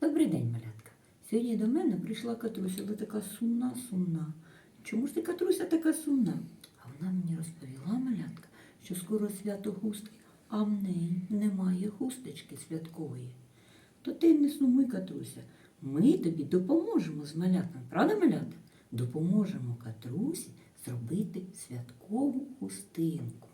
Добрий день, малятка. Сьогодні до мене прийшла Катруся, але така сумна, сумна. Чому ж ти, Катруся, така сумна? А вона мені розповіла, малятка, що скоро свято хустки, а в неї немає хусточки святкової. То ти не сумуй, Катруся. Ми тобі допоможемо з малятами. Правда, малята? Допоможемо Катрусі зробити святкову хустинку.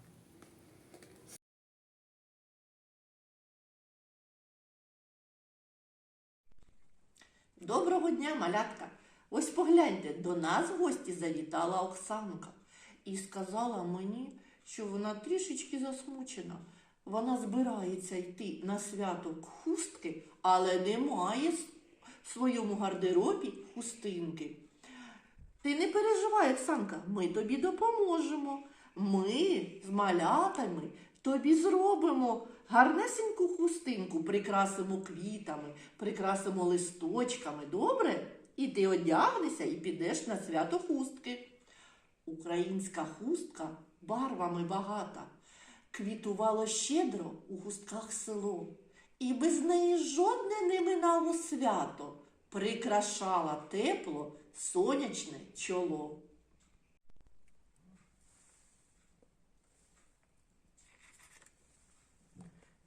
Доброго дня, малятка. Ось погляньте, до нас в гості завітала Оксанка і сказала мені, що вона трішечки засмучена. Вона збирається йти на свято хустки, але не має в своєму гардеробі хустинки. Ти не переживай, Оксанка, ми тобі допоможемо. Ми з малятами тобі зробимо гарнесеньку хустинку, прикрасимо квітами, прикрасимо листочками, добре? І ти одягнешся і підеш на свято хустки. Українська хустка барвами багата, квітувало щедро у хустках село, і без неї жодне не минало свято, прикрашала тепло сонячне чоло.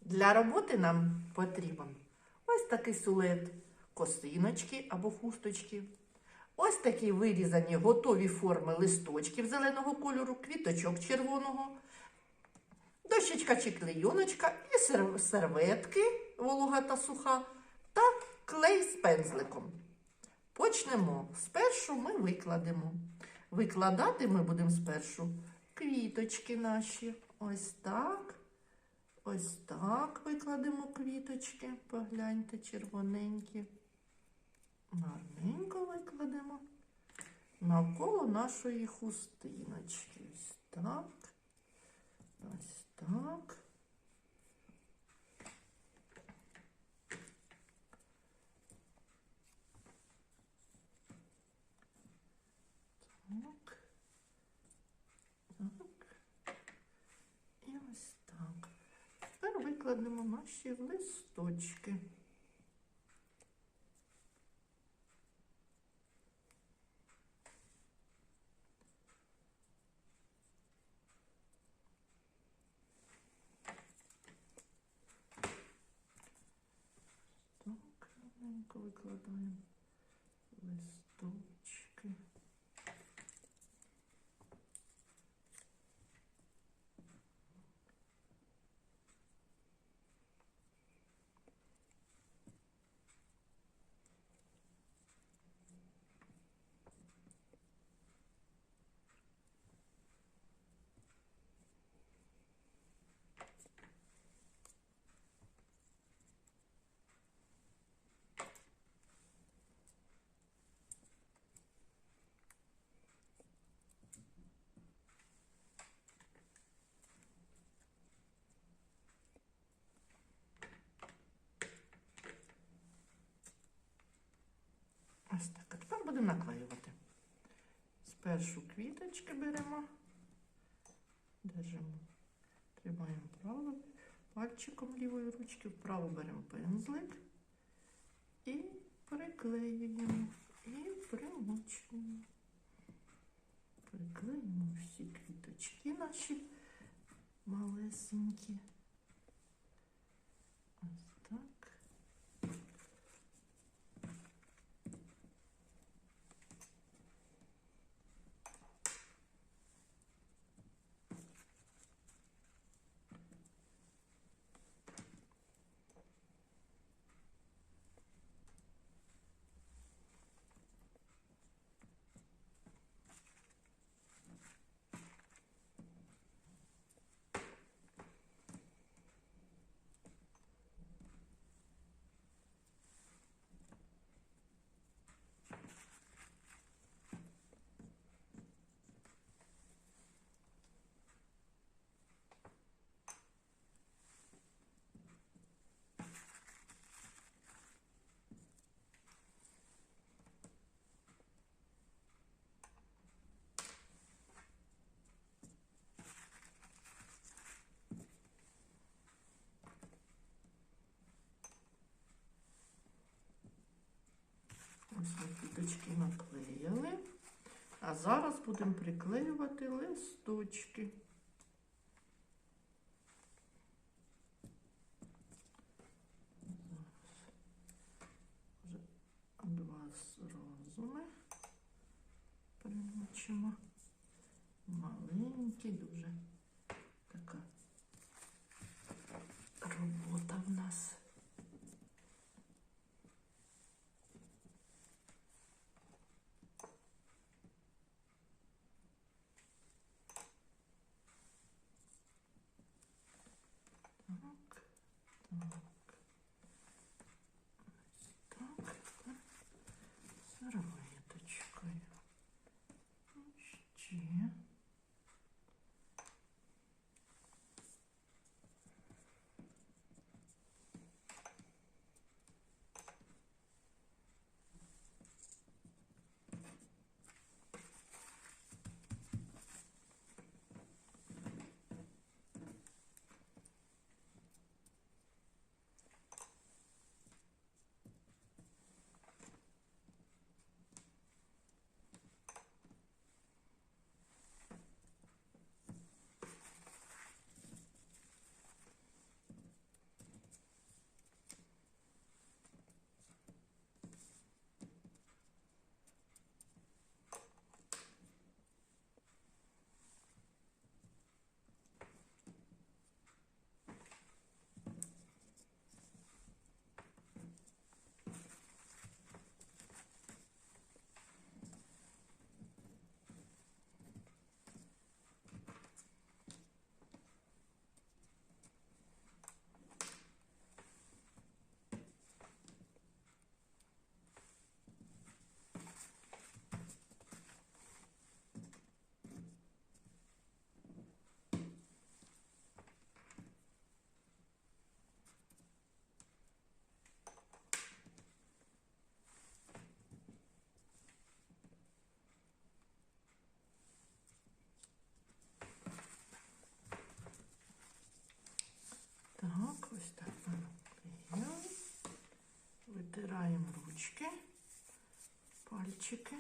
Для роботи нам потрібен ось такий силует косиночки або хусточки. Ось такі вирізані готові форми листочків зеленого кольору, квіточок червоного, дощечка чи клейоночка і серветки волога та суха та клей з пензликом. Почнемо. Спершу ми викладемо. Викладати ми будемо спершу квіточки наші. Ось так. Ось так викладемо квіточки. Погляньте, червоненькі. Гарненько викладемо навколо нашої хустиночки. Ось так. Ось так. Так. Так. І ось так. Тепер викладемо наші листочки. Так, викладаємо листочки. Ось так. А тепер будемо наклеювати. Спершу квіточки беремо, держимо, тримаємо право пальчиком лівої ручки, вправо беремо пензлик і приклеюємо і примочуємо. Приклеїмо всі квіточки наші малесенькі. Ось квіточки наклеїли. А зараз будемо приклеювати листочки. Два зразу примочимо. Маленькі, дуже така Витираємо ручки, пальчики.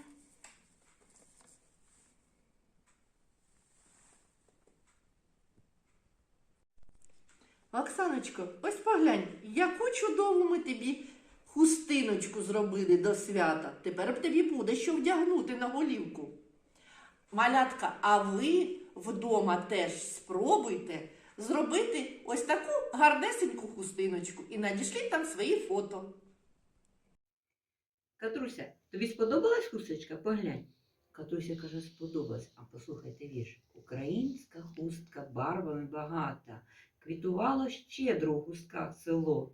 Оксаночко, ось поглянь, яку чудову ми тобі хустиночку зробили до свята. Тепер в тобі буде що вдягнути на голівку. Малятка, а ви вдома теж спробуйте зробити ось таку гарнесеньку хустиночку і надішліть там свої фото. Катруся, тобі сподобалась хусточка? Поглянь. Катруся каже, сподобалась. А послухайте вірш. Українська хустка барвами багата, квітувало щедро у хустках село.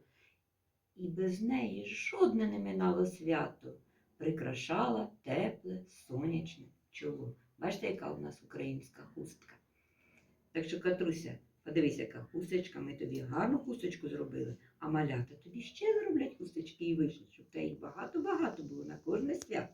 І без неї жодне не минало свято, прикрашала тепле сонячне чоло. Бачите, яка у нас українська хустка. Так що, Катруся, подивись, яка хусточка, ми тобі гарну хусточку зробили, а малята тобі ще зроблять хусточки і вишні, щоб та їх багато-багато було на кожне свято.